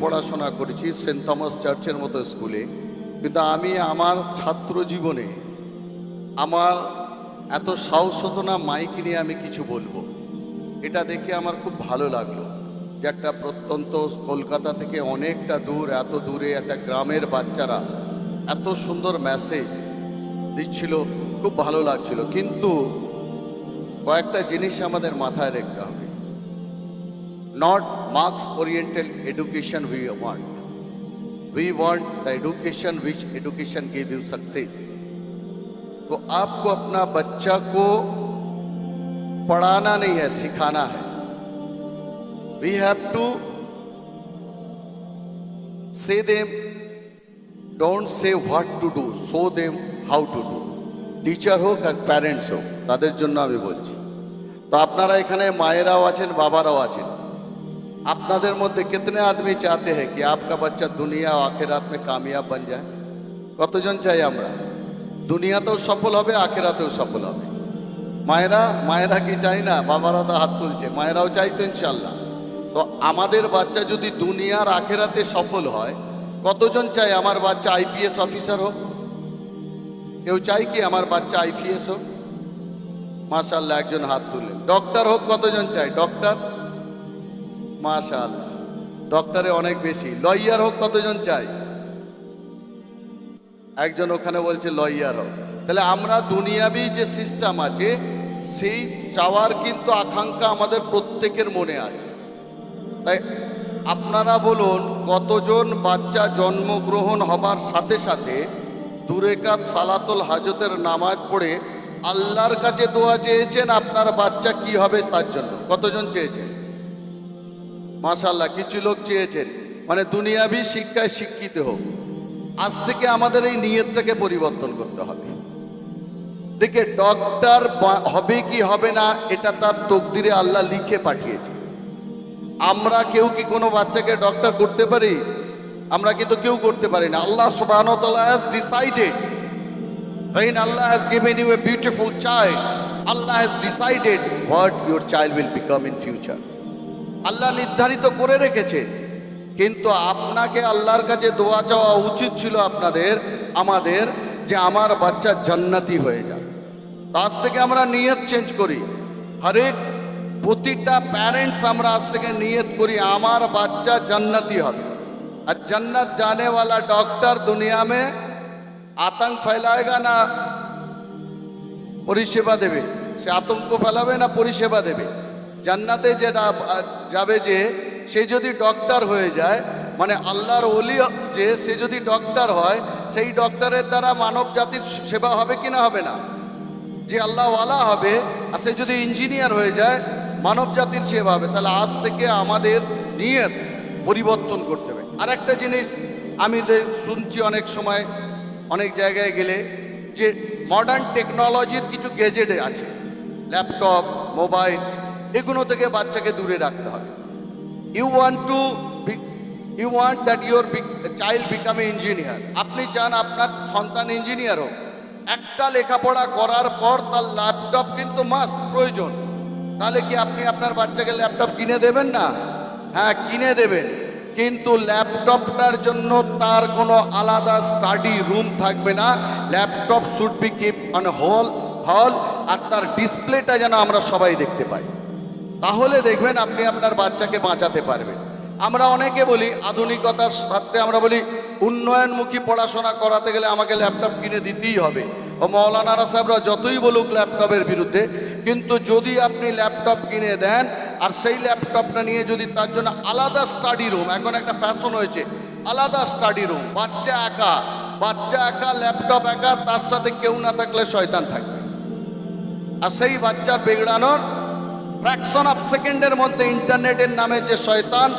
পড়াশোনা করেছি, Saint Thomas চার্চের মতো স্কুলে। কিন্তু আমি আমার ছাত্র জীবনে আমার এত সাহস হতো না মাইক নিয়ে আমি কিছু বলব। এটা দেখে আমার খুব ভালো লাগল যে একটা প্রত্যন্ত কলকাতা থেকে অনেকটা দূর, এত দূরে একটা গ্রামের বাচ্চারা এত সুন্দর মেসেজ দিচ্ছিল, খুব ভালো লাগছিল। কিন্তু কয়েকটা জিনিস আমাদের মাথায় রাখতে হবে। not marks oriented education we want we want the education which education give you success तो आपको अपना बच्चा को पढ़ाना नहीं है सिखाना है we have to say them don't say what to do show them how to do teacher হোক আর প্যারেন্টস হোক তাদের জন্য আমি বলছি তো আপনারা এখানে মায়েরাও আছেন বাবারাও আছেন আপনাদের মধ্যে কেতনে আদমি চাতে হ্যাঁ কি আপনার বাচ্চা দুনিয়া আখেরাত মে কামিয়াব বন যায় কতজন চাই আমরা? দুনিয়াতেও সফল হবে, আখেরাতেও সফল হবে। মায়েরা মায়েরা কি চাই না? বাবারা তো হাত তুলছে। মায়েরাও চাইতো ইনশাল্লাহ তো আমাদের বাচ্চা যদি দুনিয়ার আখেরাতে সফল হয়, কতজন চাই আমার বাচ্চা আইপিএস অফিসার হোক? কেউ চাই কি আমার বাচ্চা আইপিএস হোক? মাসাল্লাহ একজন হাত তুলে ডক্টর হোক কতজন চাই? ডক্টর? মাশাআল্লাহ। ডক্টরে অনেক বেশি। লয়ার হোক কতজন চাই? একজন ওখানে বলছে লয়ার হোক। তাহলে আমরা দুনিয়াবি যে সিস্টেম আছে, সেই চাওয়ার কিন্তু আকাঙ্ক্ষা আমাদের প্রত্যেকের মনে আছে। তাই আপনারা বলুন, কতজন বাচ্চা জন্মগ্রহণ হবার সাথে সাথে দুরেকাত সালাতুল হাজতের নামাজ পড়ে আল্লাহর কাছে দোয়া চেয়েছেন আপনার বাচ্চা কি হবে তার জন্য? কতজন চেয়েছেন? মাশাল্লাহ কিছু লোক চেয়েছেন। মানে দুনিয়াবি শিক্ষায় শিক্ষিত হোক। আজ থেকে আমাদের এই নিয়তটাকে পরিবর্তন করতে হবে। দেখে ডক্টর হবে কি হবে না, এটা তার তকদিরে আল্লাহ লিখে পাঠিয়েছে। আমরা কেউ কি কোনো বাচ্চাকে ডক্টর করতে পারি? আমরা কিন্তু কেউ করতে পারি না। আল্লাহ you a beautiful child Allah has decided what your child will become in future আল্লাহ নির্ধারিত করে রেখেছেন কিন্তু আপনাকে আল্লাহর কাছে দোয়া চাওয়া উচিত ছিল আপনাদের আমাদের যে আমার বাচ্চা জান্নাতি হয়ে যাক তো আজ থেকে আমরা নিয়ত চেঞ্জ করি হরেক প্রতিটা প্যারেন্টস আমরা আজ থেকে নিয়ত করি আমার বাচ্চা জান্নাতি হবে আর জান্নাত जाने वाला डॉक्टर दुनिया में आतंक फैलाएगा না পরিষেবা দেবে সে আতঙ্ক ফেলাবে না পরিষেবা দেবে জান্নাতে যে রা- যাবে যে সে যদি ডক্টর হয়ে যায় মানে আল্লাহর অলি যে সে যদি ডক্টর হয়, সেই ডক্টরের দ্বারা মানব জাতির সেবা হবে কি না হবে না? যে আল্লাহওয়ালা হবে, আর সে যদি ইঞ্জিনিয়ার হয়ে যায়, মানব জাতির সেবা হবে। তাহলে আজ থেকে আমাদের নিয়ত পরিবর্তন করতে হবে। আর একটা জিনিস আমি শুনছি অনেক সময়, অনেক জায়গায় গেলে, যে মডার্ন টেকনোলজির কিছু গেজেট আছে। ল্যাপটপ মোবাইল এগুলো থেকে বাচ্চাকে দূরে রাখতে হবে। You want to you want that your child become a engineer আপনি চান আপনার সন্তান ইঞ্জিনিয়ার হোক। একটা লেখাপড়া করার পর তার ল্যাপটপ কিন্তু মাস্ট প্রয়োজন। তাহলে কি আপনি আপনার বাচ্চাকে ল্যাপটপ কিনে দেবেন না? হ্যাঁ কিনে দেবেন। কিন্তু ল্যাপটপটার জন্য তার কোনো আলাদা স্টাডি রুম থাকবে না। Laptop should be keep on hall hall আর তার ডিসপ্লেটা যেন আমরা সবাই দেখতে পাই। তাহলে দেখবেন আপনি আপনার বাচ্চাকে বাঁচাতে পারবেন। আমরা অনেকে বলি আধুনিকতার সাথে আমরা বলি, উন্নয়নমুখী পড়াশোনা করাতে গেলে আমাকে ল্যাপটপ কিনে দিতেই হবে। ও মৌলানারা সাহেবরা যতই বলুক ল্যাপটপের বিরুদ্ধে, কিন্তু যদি আপনি ল্যাপটপ কিনে দেন, আর সেই ল্যাপটপটা নিয়ে যদি তার জন্য আলাদা স্টাডি রুম এখন একটা ফ্যাশন হয়েছে, আলাদা স্টাডি রুম বাচ্চা একা বাচ্চা একা, ল্যাপটপ একা, তার সাথে কেউ না থাকলে শয়তান থাকবে। আর সেই বাচ্চার বেগড়ানোর ফ্র্যাকশন অফ সেকেন্ডের মধ্যে ইন্টারনেটের নামে যে শয়তান,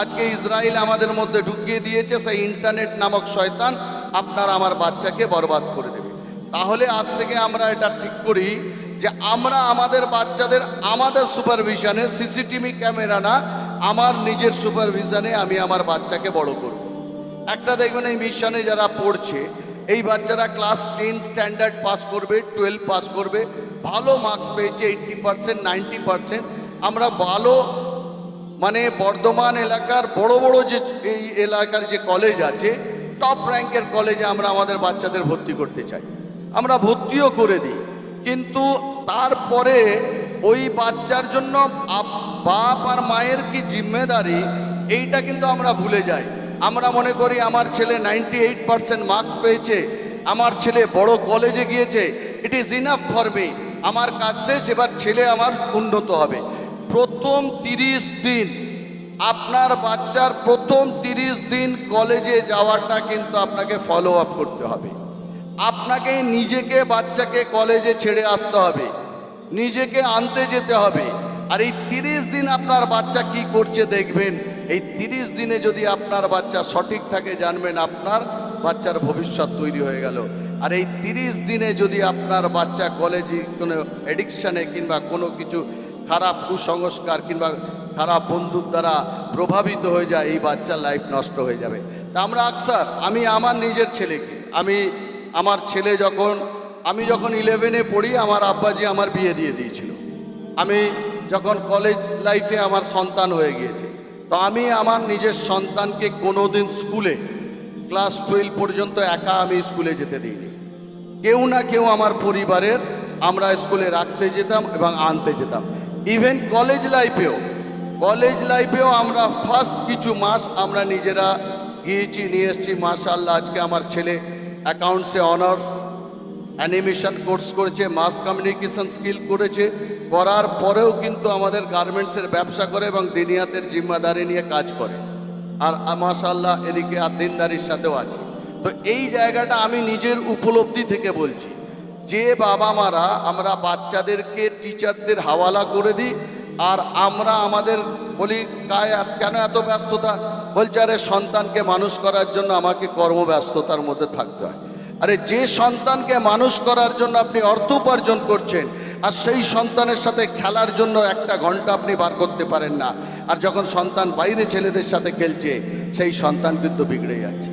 আজকে ইসরায়েল আমাদের মধ্যে ঢুকিয়ে দিয়েছে, সেই ইন্টারনেট নামক শয়তান আপনার আমার বাচ্চাকে বরবাদ করে দেবে। তাহলে আজ থেকে আমরা এটা ঠিক করি যে আমরা আমাদের বাচ্চাদের আমাদের সুপারভিশনে সিসিটিভি ক্যামেরা না, আমার নিজের সুপারভিশনে আমি আমার বাচ্চাকে বড় করব। একটা দেখবেন এই মিশনে যারা পড়ছে এই বাচ্চারা ক্লাস টেন স্ট্যান্ডার্ড পাস করবে টুয়েলভ পাস করবে, ভালো মার্কস পেয়েছে এইট্টি পার্সেন্ট নাইনটি পার্সেন্ট আমরা ভালো মানে বর্ধমান এলাকার বড় বড় যে এই এলাকার যে কলেজ আছে টপ র্যাঙ্কের কলেজে আমরা আমাদের বাচ্চাদের ভর্তি করতে চাই। আমরা ভর্তিও করে দিই। কিন্তু তারপরে ওই বাচ্চার জন্য বাপ আর মায়ের কি জিম্মেদারি, এইটা কিন্তু আমরা ভুলে যাই। আমরা মনে করি আমার ছেলে নাইনটি এইট পার্সেন্ট মার্কস পেয়েছে, আমার ছেলে বড় কলেজে গিয়েছে it is enough for me আমার কাজ শেষ, এবার ছেলে আমার উন্নত হবে। প্রথম তিরিশ দিন, আপনার বাচ্চার প্রথম তিরিশ দিন কলেজে যাওয়াটা কিন্তু আপনাকে ফলো আপ করতে হবে। আপনাকে নিজেকে, বাচ্চাকে কলেজে ছেড়ে আসতে হবে। নিজেকে আনতে যেতে হবে। আর এই তিরিশ দিন আপনার বাচ্চা কি করছে দেখবেন এই তিরিশ দিনে যদি আপনার বাচ্চা সঠিক থাকে জানবেন আপনার বাচ্চার ভবিষ্যৎ তৈরি হয়ে গেল। আর এই তিরিশ দিনে যদি আপনার বাচ্চা কলেজে কোনো অ্যাডিকশানে কিংবা কোনো কিছু খারাপ কুসংস্কার কিংবা খারাপ বন্ধুর দ্বারা প্রভাবিত হয়ে যায়, এই বাচ্চার লাইফ নষ্ট হয়ে যাবে। তা আমরা আকসার, আমি আমার নিজের ছেলেকে, আমি আমার ছেলে যখন, আমি যখন ইলেভেনে পড়ি, আমার আব্বাজি আমার বিয়ে দিয়ে দিয়েছিল। আমি যখন কলেজ লাইফে আমার সন্তান হয়ে গিয়েছে। তো আমি আমার নিজের সন্তানকে কোনোদিন স্কুলে, ক্লাস টুয়েলভ পর্যন্ত একা আমি স্কুলে যেতে দিইনি। কেউ না কেউ আমার পরিবারের, আমরা স্কুলে রাখতে যেতাম এবং আনতে যেতাম। ইভেন কলেজ লাইফেও কলেজ লাইফেও আমরা ফার্স্ট কিছু মাস আমরা নিজেরা গিয়েছি, নিয়ে এসেছি। মাশাল্লাহ আজকে আমার ছেলে অ্যাকাউন্টসে অনার্স অ্যানিমেশন কোর্স করেছে মাস কমিউনিকেশন স্কিল করেছে, করার পরেও কিন্তু আমাদের গার্মেন্টসের ব্যবসা করে এবং দিনিয়াতের জিম্মাদারি নিয়ে কাজ করে। আর মাশাল্লাহ এদিকে আর দিনদারির সাথেও আছে। তো এই জায়গাটা আমি নিজের উপলব্ধি থেকে বলছি, যে বাবা মারা আমরা বাচ্চাদেরকে টিচারদের হাওয়ালা করে দিই, আর আমরা আমাদের বলি গায়ে কেন এত ব্যস্ততা? বলছে, আরে সন্তানকে মানুষ করার জন্য আমাকে কর্মব্যস্ততার মধ্যে থাকতে হয়। আরে যে সন্তানকে মানুষ করার জন্য আপনি অর্থ উপার্জন করছেন, আর সেই সন্তানের সাথে খেলার জন্য একটা ঘণ্টা আপনি বার করতে পারেন না। আর যখন সন্তান বাইরে ছেলেদের সাথে খেলছে, সেই সন্তান কিন্তু বিগড়ে যাচ্ছে।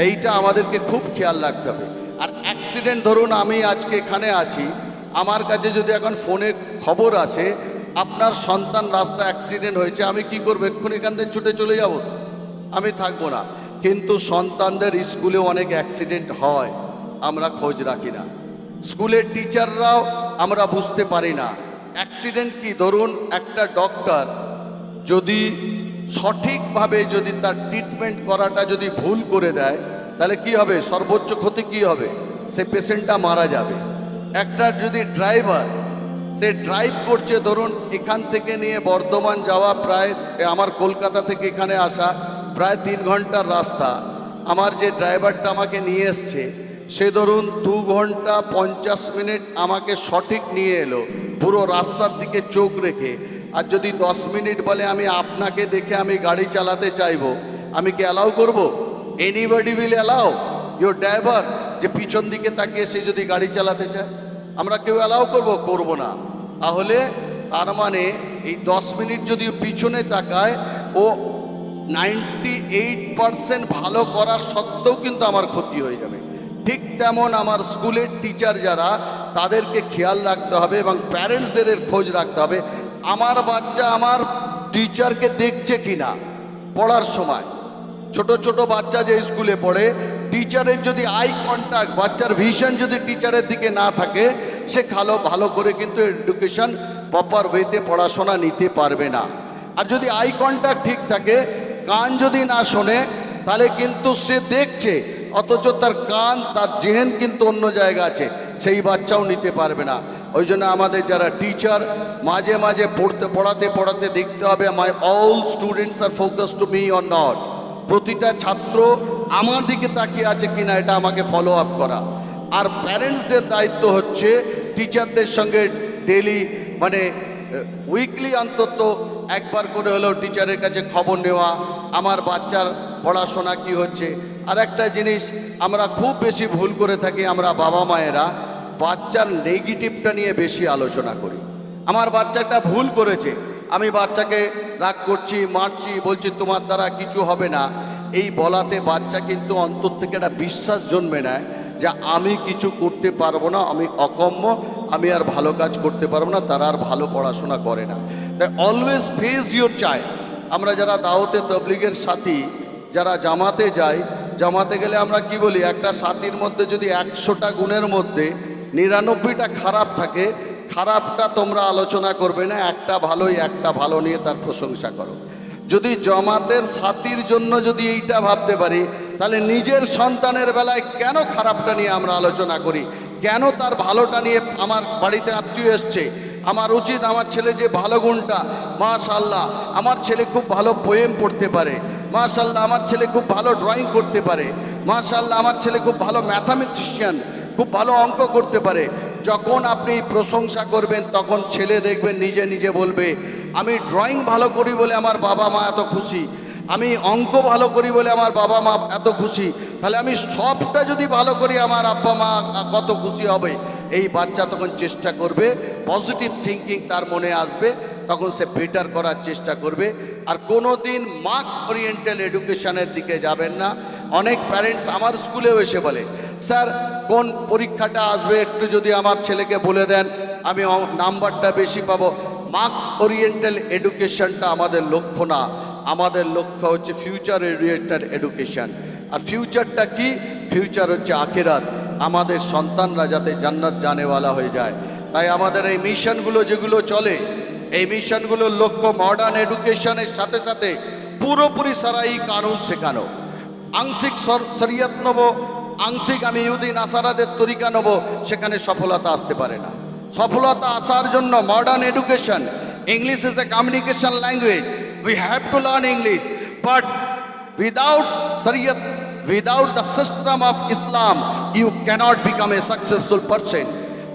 এইটা আমাদেরকে খুব খেয়াল রাখতে হবে। আর অ্যাক্সিডেন্ট ধরুন, আমি আজকে এখানে আছি, আমার কাছে যদি এখন ফোনে খবর আসে, আপনার সন্তান রাস্তা অ্যাক্সিডেন্ট হয়েছে, আমি কি করব? এক্ষুনি এখান থেকে ছুটে চলে যাব? আমি থাকব না। কিন্তু সন্তানদের স্কুলে অনেক অ্যাক্সিডেন্ট হয়। আমরা খোঁজ রাখি না। স্কুলের টিচাররাও আমরা বুঝতে পারি না। অ্যাক্সিডেন্ট কি? ধরুন একটা ডক্টর যদি সঠিকভাবে যদি তার ট্রিটমেন্ট করাটা যদি ভুল করে দেয়, তাহলে কি হবে? সর্বোচ্চ ক্ষতি কি হবে? সে পেশেন্টটা মারা যাবে। একটা যদি ড্রাইভার, সে ড্রাইভ করছে, ধরুন এখান থেকে নিয়ে বর্ধমান যাওয়া প্রায় আমার কলকাতা থেকে এখানে আসা প্রায় তিন ঘণ্টার রাস্তা। আমার যে ড্রাইভারটা আমাকে নিয়ে এসছে সে ধরুন দু ঘণ্টা পঞ্চাশ মিনিট আমাকে সঠিক নিয়ে এলো, পুরো রাস্তার দিকে চোখ রেখে। আর যদি দশ মিনিট বলে আমি আপনাকে দেখে আমি গাড়ি চালাতে চাইব, আমি কি অ্যালাউ করব? Anybody will allow your driver যে পিছন দিকে তাকিয়ে সে যদি গাড়ি চালাতে চায়, আমরা কেউ অ্যালাউ করব? করব না। তাহলে তার মানে এই দশ মিনিট যদি পিছনে তাকায়, ও নাইনটি এইট পারসেন্ট ভালো করার সত্ত্বেও কিন্তু আমার ক্ষতি হয়ে যাবে। ঠিক তেমন আমার স্কুলের টিচার যারা, তাদেরকে খেয়াল রাখতে হবে এবং প্যারেন্টসদের খোঁজ রাখতে হবে, আমার বাচ্চা আমার টিচারকে দেখছে কিনা পড়ার সময়। ছোট ছোট বাচ্চা যে স্কুলে পড়ে টিচারের যদি আই কন্ট্যাক্ট বাচ্চার ভিশন যদি টিচারের দিকে না থাকে, সে ভালো ভালো করে কিন্তু এডুকেশন প্রপার ওয়েতে পড়াশোনা নিতে পারবে না। আর যদি আই কন্ট্যাক্ট ঠিক থাকে, কান যদি না শোনে, তাহলে কিন্তু সে দেখছে অথচ তার কান, তার জেহেন কিন্তু অন্য জায়গা আছে। সেই বাচ্চাও নিতে পারবে না। ওই জন্য আমাদের যারা টিচার মাঝে মাঝে পড়তে, পড়াতে পড়াতে দেখতে হবে my all students R focus to me or not প্রতিটা ছাত্র আমার দিকে তাকিয়ে আছে কিনা, এটা আমাকে ফলো আপ করা। আর প্যারেন্টসদের দায়িত্ব হচ্ছে টিচারদের সঙ্গে ডেলি মানে উইকলি অন্তত একবার করে হলেও টিচারের কাছে খবর নেওয়া। আমার বাচ্চার পড়াশোনা কি হচ্ছে? আর একটা জিনিস আমরা খুব বেশি ভুল করে থাকি, আমরা বাবা মায়েরা বাচ্চার নেগেটিভটা নিয়ে বেশি আলোচনা করি। আমার বাচ্চাটা ভুল করেছে, আমি বাচ্চাকে রাগ করছি, মারছি, বলছি তোমার দ্বারা কিছু হবে না। এই বলাতে বাচ্চা কিন্তু অন্তর থেকে একটা বিশ্বাস জন্মে নেয় যে আমি কিছু করতে পারব না, আমি অকম্য আমি আর ভালো কাজ করতে পারব না, তারা আর ভালো পড়াশোনা করে না। তাই অলওয়েজ ফেস ইউর চাই আমরা যারা দাওতে তবলিগের সাথী, যারা জামাতে যাই জামাতে গেলে আমরা কি বলি, একটা সাথীর মধ্যে যদি একশোটা গুণের মধ্যে নিরানব্বইটা খারাপ থাকে, খারাপটা তোমরা আলোচনা করবে না, একটা ভালোই, একটা ভালো নিয়ে তার প্রশংসা করো। যদি জমাতের সাথীর জন্য যদি এইটা ভাবতে পারি, তাহলে নিজের সন্তানের বেলায় কেন খারাপটা নিয়ে আমরা আলোচনা করি? কেন তার ভালোটা নিয়ে আমার বাড়িতে আত্মীয় এসছে? আমার উচিত আমার ছেলে যে ভালো গুণটা মাশাল্লাহ আমার ছেলে খুব ভালো পোয়েম পড়তে পারে। মাশাল্লাহ আমার ছেলে খুব ভালো ড্রয়িং করতে পারে। মাশাল্লাহ আমার ছেলে খুব ভালো ম্যাথামেটিশিয়ান খুব ভালো অঙ্ক করতে পারে। যখন আপনি প্রশংসা করবেন, তখন ছেলে দেখবেন নিজে নিজে বলবে, আমি ড্রয়িং ভালো করি বলে আমার বাবা মা এত খুশি। আমি অঙ্ক ভালো করি বলে আমার বাবা মা এত খুশি। তাহলে আমি সবটা যদি ভালো করি, আমার আব্বা মা কত খুশি হবে? এই বাচ্চা তখন চেষ্টা করবে পজিটিভ থিঙ্কিং তার মনে আসবে, তখন সে বেটার করার চেষ্টা করবে। আর কোনো দিন মার্কস ওরিয়েন্টাল এডুকেশনের দিকে যাবেন না। অনেক প্যারেন্টস আমার স্কুলেও এসে বলে, স্যার, কোন পরীক্ষাটা আসবে একটু যদি আমার ছেলেকে বলে দেন, আমি নাম্বারটা বেশি পাবো। মার্কস ওরিয়েন্টাল এডুকেশনটা আমাদের লক্ষ্য না। আমাদের লক্ষ্য হচ্ছে ফিউচার ওরিয়েন্টাল এডুকেশন। আর ফিউচারটা কি? ফিউচার হচ্ছে আখেরাত। আমাদের সন্তানরা যাতে জান্নাত জানেওয়ালা হয়ে যায়। তাই আমাদের এই মিশনগুলো যেগুলো চলে এই মিশনগুলোর লক্ষ্য মডার্ন এডুকেশনের সাথে সাথে পুরোপুরি সারাই কানুন শেখানো। আংশিক শরিয়ত নেব, আংশিক আমি ইহুদি নাসারাদের তরিকা নেব, সেখানে সফলতা আসতে পারে না। সফলতা আসার জন্য modern education English is a communication language we have to learn English but without Shariat without the system of Islam you cannot become a successful person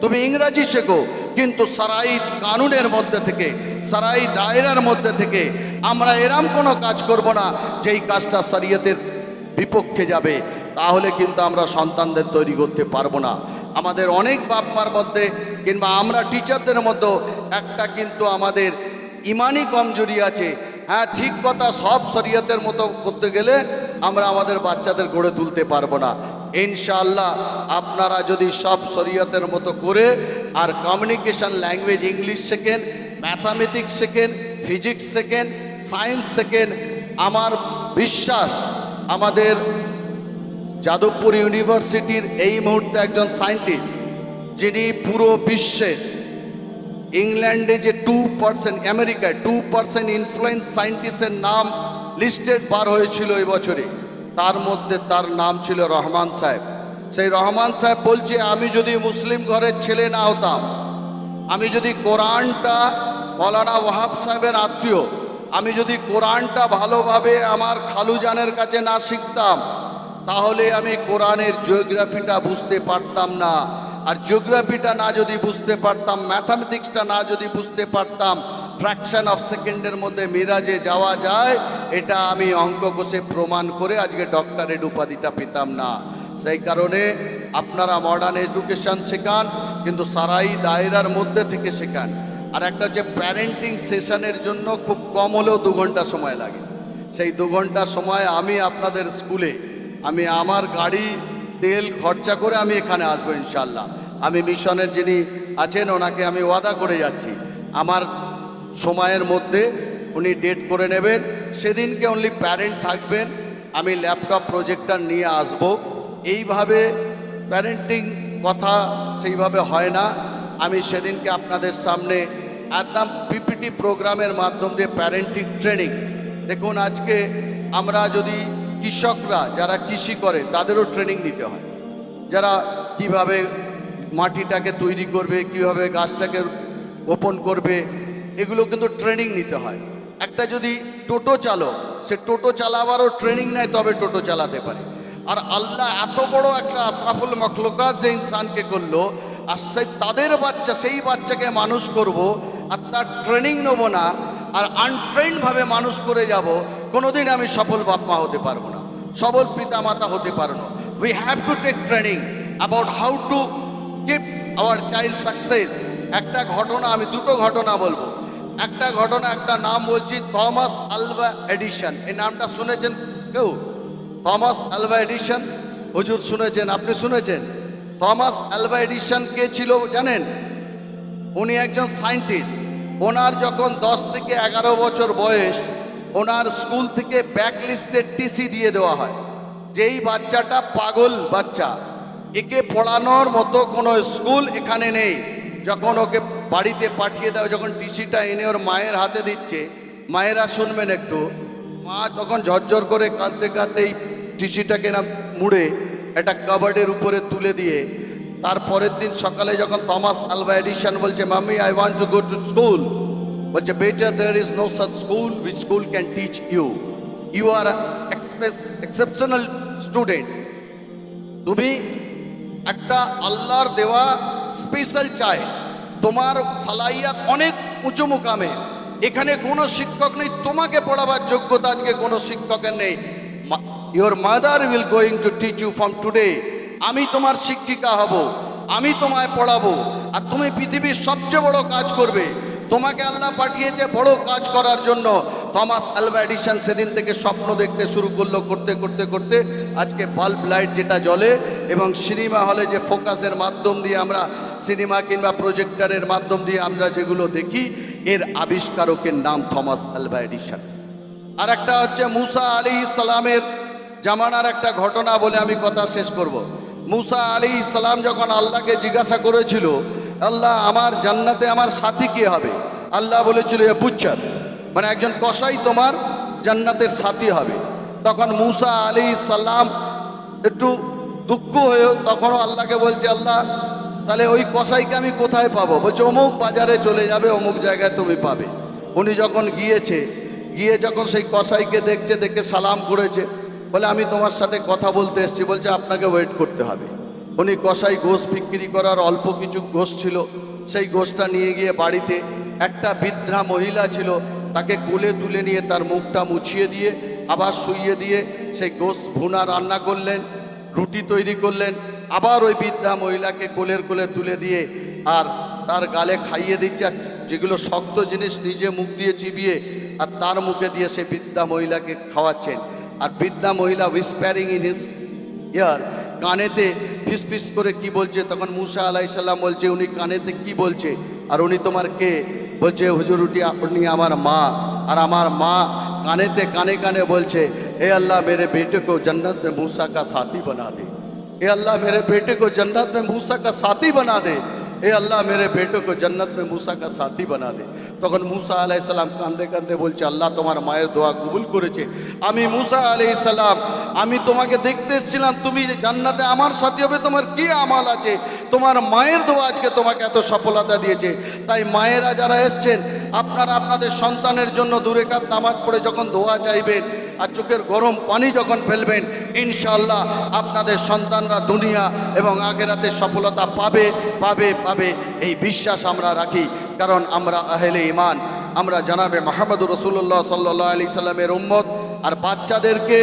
তুমি ইংরাজি শেখো কিন্তু সারাই কানুনের মধ্যে থেকে, সারাই দায়রার মধ্যে থেকে আমরা এরম কোনো কাজ করব না, যেই কাজটা শরীয়তের বিপক্ষে যাবে, তাহলে কিন্তু আমরা সন্তানদের তৈরি করতে পারব না। আমাদের অনেক বাপ মার মধ্যে কিংবা আমরা টিচারদের মতো একটা কিন্তু আমাদের ইমানই কমজোরি আছে। হ্যাঁ ঠিক কথা, সব শরীয়তের মতো করতে গেলে আমরা আমাদের বাচ্চাদের গড়ে তুলতে পারব না। ইনশাআল্লাহ, আপনারা যদি সব শরীয়তের মতো করে আর কমিউনিকেশন ল্যাঙ্গুয়েজ ইংলিশ শেখেন ম্যাথামেটিক্স শেখেন ফিজিক্স শেখেন সায়েন্স শেখেন। আমার বিশ্বাস, আমাদের যাদবপুর ইউনিভার্সিটির এই মুহূর্তে একজন সায়েন্টিস্ট যিনি পুরো বিশ্বের ইংল্যান্ডে যে টু পার্সেন্ট আমেরিকায় টু পার্সেন্ট ইনফ্লুয়েন্স সায়েন্টিস্টের নাম লিস্টেড বার হয়েছিল এই বছরে। তার মধ্যে তার নাম ছিল রহমান সাহেব। সেই রহমান সাহেব বলছে, আমি যদি মুসলিম ঘরের ছেলে না হতাম, আমি যদি কোরআনটা মৌলানা ওয়াহাব সাহেবের আত্মীয়, আমি যদি কোরআনটা ভালোভাবে আমার খালুজানের কাছে না শিখতাম, তাহলে আমি কোরআনের জিওগ্রাফিটা বুঝতে পারতাম না। আর জিওগ্রাফিটা না যদি বুঝতে পারতাম, ম্যাথামেটিক্সটা না যদি বুঝতে পারতাম, ফ্র্যাকশন অফ সেকেন্ডের মধ্যে মিরাজে যাওয়া যায়, এটা আমি অঙ্ক কষে প্রমাণ করে আজকে ডক্টরেট উপাধিটা পেতাম না। সেই কারণে আপনারা মডার্ন এডুকেশন শেখান, কিন্তু সারাই দায়রার মধ্যে থেকে শেখান। আর একটা হচ্ছে প্যারেন্টিং সেশনের জন্য খুব কম হলেও দু ঘণ্টা সময় লাগে। সেই দু ঘণ্টা সময় আমি আপনাদের স্কুলে, আমি আমার গাড়ি, তেল খরচা করে আমি এখানে আসব ইনশাল্লাহ আমি মিশনের যিনি আছেন, ওনাকে আমি ওয়াদা করে যাচ্ছি। আমার সময়ের মধ্যে উনি ডেট করে নেবেন। সেদিনকে অনলি প্যারেন্ট থাকবেন। আমি ল্যাপটপ প্রজেক্টর নিয়ে আসব। এইভাবে প্যারেন্টিং কথা সেইভাবে হয় না। আমি সেদিনকে আপনাদের সামনে একদম পিপিটি প্রোগ্রামের মাধ্যম দিয়ে প্যারেন্টিং ট্রেনিং দেখুন, আজকে আমরা যদি কৃষকরা, যারা কৃষি করে, তাদেরও ট্রেনিং নিতে হয়। যারা কীভাবে মাটিটাকে তৈরি করবে, কীভাবে গাছটাকে রোপণ করবে, এগুলো কিন্তু ট্রেনিং নিতে হয়। একটা যদি টোটো চালক সে টোটো চালাবারও ট্রেনিং নেয়, তবে টোটো চালাতে পারে। আর আল্লাহ এত বড় একটা আশরাফুল মখলুকাত যে ইনসানকে করল, আর সেই তাদের বাচ্চা, সেই বাচ্চাকে মানুষ করব, আর তার ট্রেনিং নেব না, আর আনট্রেনভাবে মানুষ করে যাব, কোনোদিন আমি সফল বাপমা হতে পারব না সবল পিতা মাতা হতে পারব না। We have to take training about how to keep our child success একটা ঘটনা, আমি দুটো ঘটনা বলব। একটা ঘটনা, একটা নাম বলছি থমাস আলভা এডিশন এই নামটা শুনেছেন কেউ? থমাস আলভা এডিশন হুজুর শুনেছেন, আপনি শুনেছেন? থমাস আলভা এডিশন কে ছিল জানেন? উনি একজন সায়েন্টিস্ট। ওনার যখন দশ থেকে এগারো বছর বয়স, ওনার স্কুল থেকে ব্যাক লিস্টের টিসি দিয়ে দেওয়া হয়। যেই বাচ্চাটা পাগল বাচ্চা, একে পড়ানোর মতো কোনো স্কুল এখানে নেই। যখন ওকে বাড়িতে পাঠিয়ে দেওয়া যখন টিসিটা এনে ওর মায়ের হাতে দিচ্ছে, মায়েরা শুনবেন একটু। মা তখন ঝরঝর করে কাঁদতে কাঁদতে এই টিসিটাকে না মুড়ে একটা কাবার্ডের উপরে তুলে দিয়ে তারপরের দিন সকালে যখন থমাস আলভা এডিশন বলছে mummy I want to go to school বলছে better there is no such school which school can teach you you are exceptional student তুমি একটা আল্লাহর দেওয়া স্পেশাল চাই। তোমার সালাইয়াত অনেক উঁচু মুকামে। এখানে কোনো শিক্ষক নেই, তোমাকে পড়াবার যোগ্যতা আজকে কোনো শিক্ষকের নেই। Your mother will going to teach you from today আমি তোমার শিক্ষিকা হব, আমি তোমায় পড়াবো, আর তুমি পৃথিবীর সবচেয়ে বড় কাজ করবে। তোমাকে আল্লাহ পাঠিয়েছে বড় কাজ করার জন্য। থমাস আলভা এডিশন সেদিন থেকে স্বপ্ন দেখতে শুরু করল করতে করতে করতে। আজকে বাল্ব লাইট যেটা জ্বলে এবং সিনেমা হলে যে ফোকাসের মাধ্যম দিয়ে আমরা সিনেমা কিংবা প্রজেক্টারের মাধ্যম দিয়ে আমরা যেগুলো দেখি, এর আবিষ্কারকের নাম থমাস আলভা এডিশন আর একটা হচ্ছে মুসা আলী ইসলামের জামানার একটা ঘটনা বলে আমি কথা শেষ করব। মুসা আলী ইসলাম যখন আল্লাহকে জিজ্ঞাসা করেছিল, আল্লাহ, আমার জান্নাতে আমার সাথী কে হবে? আল্লাহ বলেছিল, এ বুচ্চার মানে একজন কসাই তোমার জান্নাতের সাথী হবে। তখন মুসা আলী সাল্লাম একটু দুঃখ হয়েও তখনও আল্লাহকে বলছে, আল্লাহ, তাহলে ওই কসাইকে আমি কোথায় পাবো? বলছে, অমুক বাজারে চলে যাবে, অমুক জায়গায় তুমি পাবে। উনি যখন গিয়েছে, গিয়ে যখন সেই কসাইকে দেখছে, দেখে সালাম করেছে বলে, আমি তোমার সাথে কথা বলতে এসেছি। বলছে, আপনাকে ওয়েট করতে হবে। উনি কসাই গোশ বিক্রি করার অল্প কিছু গোশ ছিল। সেই গোশটা নিয়ে গিয়ে বাড়িতে একটা বৃদ্ধা মহিলা ছিল, তাকে কোলে তুলে নিয়ে তার মুখটা মুছিয়ে দিয়ে, আবার শুইয়ে দিয়ে সেই গোশ ভুনা রান্না করলেন, রুটি তৈরি করলেন। আবার ওই বৃদ্ধা মহিলাকে কোলের কোলে তুলে দিয়ে আর তার গালে খাইয়ে দিচ্ছে। যেগুলো শক্ত জিনিস নিজে মুখ দিয়ে চিবিয়ে আর তার মুখে দিয়ে সে বৃদ্ধা মহিলাকে খাওয়াচ্ছেন। আর বৃদ্ধা মহিলা হুইসপ্যারিং ইন হিস ইয়ার কানেতে ফিসফিস করে কি বলছে? তখন মুসা আলাইসাল্লাম বলছে, উনি কানেতে কি বলছে? আর উনি তোমার কে? বলছে, হুজুর হুজুরুটি উনি আমার মা। আর আমার মা কানেতে কানে কানে বলছে, এ আল্লাহ মেরে বেটে কো জন্নত মে মূসা কা সাথী বানা দে। এ আল্লাহ মেরে বেটে কো জন্নত মে মূসা কা সাথী বানা দে। এ আল্লাহ মেরে বেটোকে জন্নত মে মূসা কা সাথী বানা দে। তখন মূসা আলাইসাল্লাম কান্দে কান্দে বলছে, আল্লাহ তোমার মায়ের দোয়া কবুল করেছে। আমি মূসা আলাইসাল্লাম আমি তোমাকে দেখতে এসেছিলাম, তুমি যে জান্নাতে আমার সাথী হবে, তোমার কি আমাল আছে? তোমার মায়ের দোয়া আজকে তোমাকে এত সফলতা দিয়েছে। তাই মায়েরা যারা এসছেন আপনারা আপনাদের সন্তানের জন্য দূরে কাত নামাজ পড়ে যখন দোয়া চাইবেন আর চোখের গরম পানি যখন ফেলবেন ইনশাল্লাহ আপনাদের সন্তানরা দুনিয়া এবং আগেরাতে সফলতা পাবে পাবে পাবে। এই বিশ্বাস আমরা রাখি, কারণ আমরা আহেলে ইমান আমরা জানাবে মাহমুদুর রসুল্লাহ সাল্লাহ আলি সাল্লামের উম্মত। আর বাচ্চাদেরকে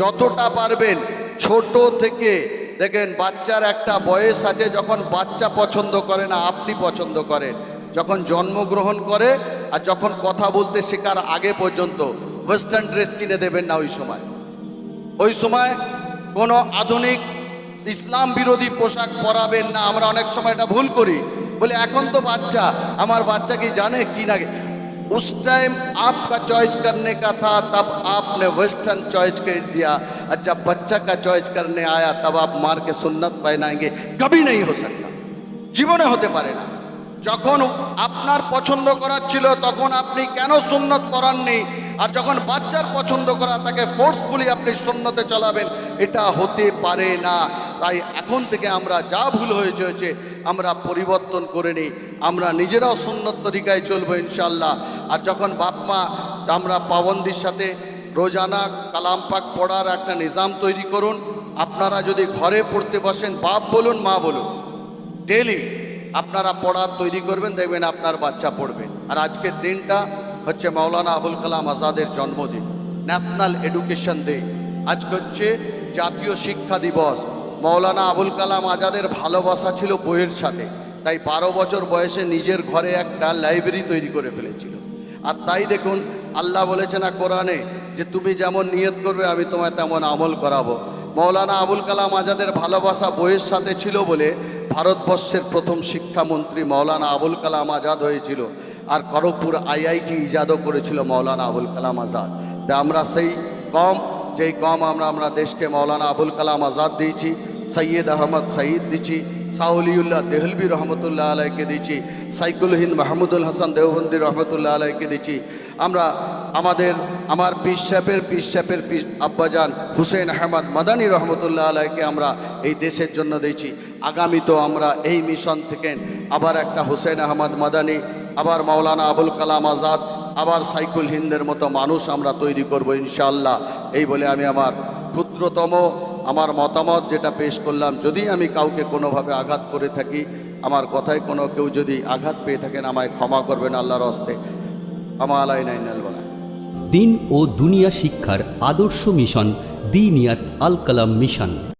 যতটা পারবেন, ছোট থেকে, দেখেন বাচ্চার একটা বয়স আছে যখন বাচ্চা পছন্দ করে না, আপনি পছন্দ করেন। যখন জন্মগ্রহণ করে আর যখন কথা বলতে শেখার আগে পর্যন্ত ওয়েস্টার্ন ড্রেস কিনে দেবেন না ওই সময় ওই সময় কোনো আধুনিক ইসলাম বিরোধী পোশাক পরাবেন না আমরা অনেক সময় এটা ভুল করি বলে এখন তো বাচ্চা আমার বাচ্চা কি জানে কি না उस टाइम आपका चॉइस करने का था तब आपने वेस्टर्न चॉइस कर दिया और जब बच्चा का चॉइस करने आया तब आप मार के सुन्नत पहनाएंगे कभी नहीं हो सकता জীবনে হতে পারে না যখন আপনার পছন্দ করার ছিল, তখন আপনি কেন সুন্নত করাননি আর যখন বাচ্চার পছন্দ করা, তাকে ফোর্সফুলি আপনি সুন্নতে চালাবেন, এটা হতে পারে না। তাই এখন থেকে আমরা যা ভুল হয়েছে হয়েছে, আমরা পরিবর্তন করে নিই। আমরা নিজেরাও সুন্নত তরিকায় চলবো ইনশাল্লাহ আর যখন বাপ মা, আমরা পাবন্দির সাথে রোজানা, কালাম পাক পড়ার একটা নিজাম তৈরি করুন। আপনারা যদি ঘরে পড়তে বসেন, বাপ বলুন, মা বলুন ডেলি আপনারা পড়ার তৈরি করবেন, দেখবেন আপনার বাচ্চা পড়বে। আর আজকের দিনটা হচ্ছে মাওলানা আবুল কালাম আজাদের জন্মদিন, ন্যাশনাল এডুকেশন ডে। আজকে হচ্ছে জাতীয় শিক্ষা দিবস। মাওলানা আবুল কালাম আজাদের ভালোবাসা ছিল বইয়ের সাথে, তাই বারো বছর বয়সে নিজের ঘরে একটা লাইব্রেরি তৈরি করে ফেলেছিল। আর তাই দেখুন, আল্লাহ বলেছে না কোরআনে যে, তুমি যেমন নিয়ত করবে, আমি তোমায় তেমন আমল করাবো। মৌলানা আবুল কালাম আজাদের ভালোবাসা বইয়ের সাথে ছিল বলে ভারতবর্ষের প্রথম শিক্ষামন্ত্রী মৌলানা আবুল কালাম আজাদ হয়েছিল আর খড়গপুর আইআইটি ইজাদও করেছিল মৌলানা আবুল কালাম আজাদ। তা আমরা সেই কম, যেই কম আমরা আমরা দেশকে মৌলানা আবুল কালাম আজাদ দিয়েছি, সৈয়দ আহমদ সঈদ দিচ্ছি সাউলিউল্লাহ দেহলবি রহমতুল্লাহ আলাইকে দিচ্ছি, সাইকুল হিন্দ মাহমুদুল হাসান দেওবন্দি রহমতুল্লাহ আলাইকে দিচ্ছি। আমরা আমাদের, আমার পিস সাহেবের পিস আব্বাজান হুসেন আহমদ মাদানী রহমতুল্লাহ আলাইকে আমরা এই দেশের জন্য দিয়েছি আগামী তো আমরা এই মিশন থেকে আবার একটা হুসেন আহমদ মাদানী, আবার মাওলানা আবুল কালাম আজাদ, আবার সাইকুল হিন্দের মতো মানুষ আমরা তৈরি করব ইনশাল্লাহ এই বলে আমি আমার ক্ষুদ্রতম আমার মতামত যেটা পেশ করলাম, যদি আমি কাউকে কোনোভাবে আঘাত করে থাকি, আমার কথায় কোনো কেউ যদি আঘাত পেয়ে থাকেন, আমায় ক্ষমা করবেন আল্লাহর হস্তে। আমা আলাই দিন ও দুনিয়া শিক্ষার আদর্শ মিশন, দিনিয়াত আল কালাম মিশন।